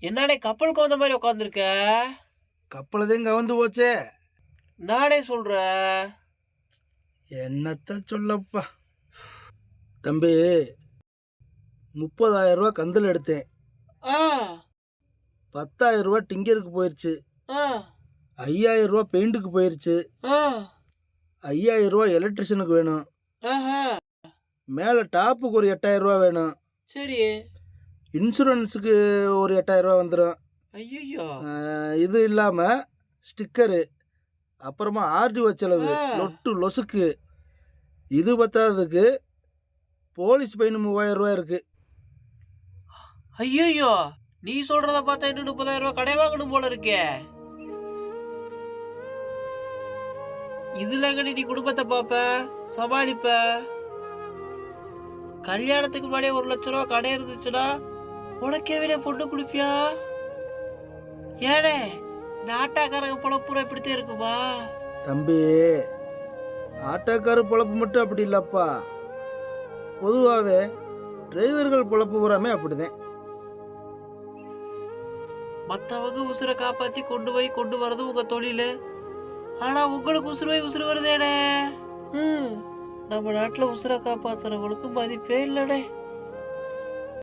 என்னடே கப்பலுக்கு வந்த மாதிரி உட்காந்துருக்க கப்பலதையும் கவர்ந்து போச்சே. நானே சொல்ற? என்னத்த சொல்லப்பா. தம்பி முப்பதாயிரம் ரூபா கந்தல் எடுத்தேன். ஆ. பத்தாயிரம் ரூபா டிங்கருக்கு போயிடுச்சு ஆ. ஐயாயிரம் ரூபா பெயிண்ட்டுக்கு போயிடுச்சு ஆ. ஐயாயிரம் ரூபா எலக்ட்ரிஷியனுக்கு வேணும். ஆஹா. மேலே டாப்புக்கு ஒரு எட்டாயிரம் ரூபா வேணும். சரி. இன்சூரன்ஸுக்கு ஒரு எட்டாயிரம் ரூபா வந்துடும் ஐயோ இது இல்லாமல் ஸ்டிக்கரு அப்புறமா ஆர்டிஓ செலவு ஆ. லொட்டு லொசுக்கு இது பத்தாததுக்கு போலீஸ் ஃபைன் மூவாயிரம் ரூபா இருக்குது ஐயோ நீ சொல்றத பார்த்தா இன்னும் முப்பதாயிரம் ரூபாய் கடை வாங்கணும் போல இருக்கே. இதுல நீ குடும்பத்தை பாப்ப சமாளிப்ப? கல்யாணத்துக்கு முன்னாடியே ஒரு லட்ச ரூபா கடை இருந்துச்சுன்னா உனக்கே விட பொண்ணு குடுப்பியா? ஏனே இந்த ஆட்டாக்காரங்க பொழப்புறம் இப்படித்தான் இருக்குமா தம்பி ஆட்டோக்கார பொழப்பு மட்டும் அப்படி இல்லைப்பா. பொதுவாகவே டிரைவர்கள் பொழப்பு பூராமே அப்படிதான். மத்தவங்க உசுரை காப்பாத்தி கொண்டு போய் கொண்டு வரது உங்க தொழிலு. ஆனா உங்களுக்கு உசுறு போய் உசுறு வருதேனே. ம், நம்ம நாட்டுல உசுரை காப்பாத்துறவங்களுக்கு மதிப்பே இல்லடே.